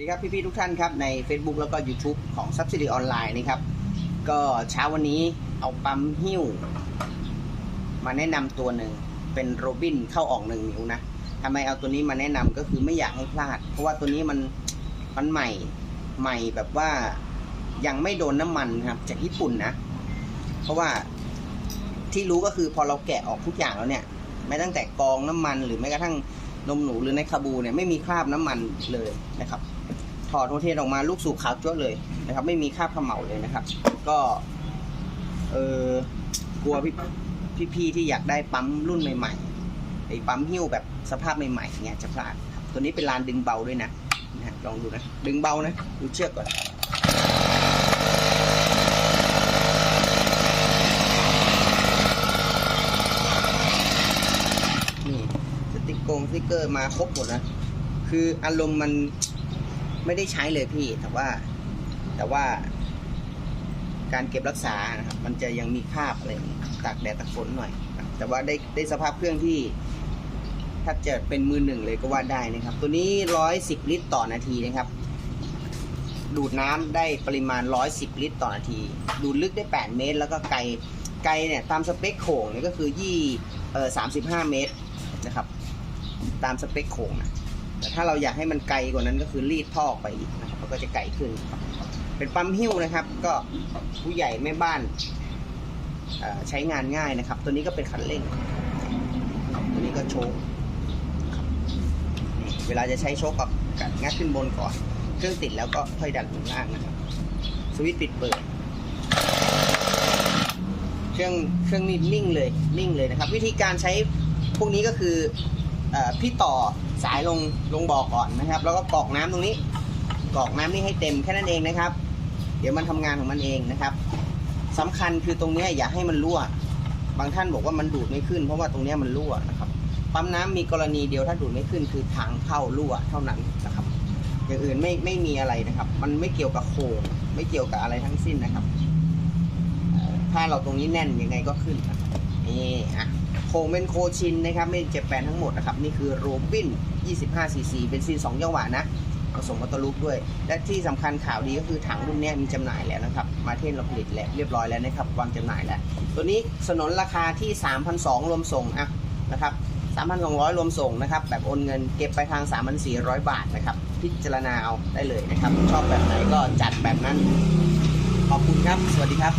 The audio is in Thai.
สวัสดีครับพี่ๆทุกท่านครับใน Facebook แล้วก็ YouTube ของ Subsidy ออนไลน์นะครับ ก็เช้าวันนี้เอาปั๊มหิ้ว มาแนะนำตัวหนึ่งเป็นโรบินเข้าออกหนึ่งนิ้วนะทำไมเอาตัวนี้มาแนะนำก็คือไม่อยากให้พลาด เพราะว่าตัวนี้มันมันใหม่ใหม่แบบว่ายังไม่โดนน้ำมันครับ จากญี่ปุ่นนะ เพราะว่าที่รู้ก็คือพอเราแกะออกทุกอย่างแล้วเนี่ยแม้ตั้งแต่กองน้ำมันหรือแม้กระทั่งนมหนูหรือในคาบูเนี่ยไม่มีคราบน้ำมันเลยนะครับ ถอดโทเทนออกมาลูกสูบขาวจ้วเลยนะครับ ไม่มีคราบเขม่าเลยนะครับ ก็ เออกลัวพี่พี่ๆที่อยากได้ปั๊มรุ่นใหม่ๆไอ้ปั๊มหิ้วแบบสภาพใหม่ๆเนี่ยจะพลาดครับตัวนี้เป็นลานดึงเบาด้วยนะนะลองดูนะดึงเบานะดูเชือกก่อนนี่สติกโกงสติกเกอร์มาครบหมดนะคืออารมณ์มัน ไม่ได้ใช้เลยพี่ แต่ว่า แต่ว่า การเก็บรักษานะครับ มันจะยังมีคราบอะไรตากแดดตากฝนหน่อยแต่ว่าได้ได้สภาพเครื่องที่ถ้าจะเป็นมือหนึ่งเลยก็ว่าได้นะครับ ตัวนี้ร้อยสิบลิตรต่อนาทีนะครับ ดูดน้ำได้ปริมาณ110ลิตรต่อนาที ดูดลึกได้8เมตร แล้วก็ไกลไกลเนี่ยตามสเปคโขงเนี่ยก็คือยี่เอ่อ35เมตรนะครับ ตามสเปคโขงนะ แต่ถ้าเราอยากให้มันไกลกว่านั้นก็คือรีดท่อออกไปอีกนะครับมันก็จะไกลขึ้น เป็นปั๊มหิ้วนะครับ ก็ผู้ใหญ่แม่บ้านใช้งานง่ายนะครับ ตัวนี้ก็เป็นคันเร่ง ตัวนี้ก็โชคคเวลาจะใช้โชคกับกัดงัดขึ้นบนก่อน เครื่องติดแล้วก็ค่อยดันลงล่างนะครับ สวิตช์ปิดเปิด เครื่องเครื่องนี้นิ่งเลยนิ่งเลยนะครับ วิธีการใช้พวกนี้ก็คือ พี่ต่อสายลงลงบ่อก่อนนะครับ แล้วก็กรอกน้ำตรงนี้กรอกน้ำนี่ให้เต็มแค่นั้นเองนะครับ เดี๋ยวมันทำงานของมันเองนะครับสำคัญคือตรงนี้อย่าให้มันรั่ว บางท่านบอกว่ามันดูดไม่ขึ้น เพราะว่าตรงนี้มันรั่วนะครับปั๊มน้ำมีกรณีเดียวถ้าดูดไม่ขึ้นคือทางเข้ารั่วเท่านั้นนะครับ อย่างอื่นไม่ไม่มีอะไรนะครับ มันไม่เกี่ยวกับโครงไม่เกี่ยวกับอะไรทั้งสิ้นนะครับ ถ้าเราตรงนี้แน่นยังไงก็ขึ้นนะครับ นี่อะโคงเป็นโคชินนะครับไม่เจ็บแปลนทั้งหมดนะครับ นี่คือโรบิน 25ซีซีเป็นซีน2จังหวะนะผสมมัตตอร์ลูกด้วย และที่สำคัญข่าวดีก็คือถังรุ่นนี้มีจำหน่ายแล้วนะครับ มาเทนเราผลิตแล้วเรียบร้อยแล้วนะครับวางจำหน่ายแล้ว ตัวนี้สนนราคาที่ 3,200รวมส่งอะนะครับ3,200 รวมส่งนะครับแบบโอนเงินเก็บไปทาง 3,400 บาทนะครับ พิจารณาเอาได้เลยนะครับ ชอบแบบไหนก็จัดแบบนั้น ขอบคุณครับ สวัสดีครับ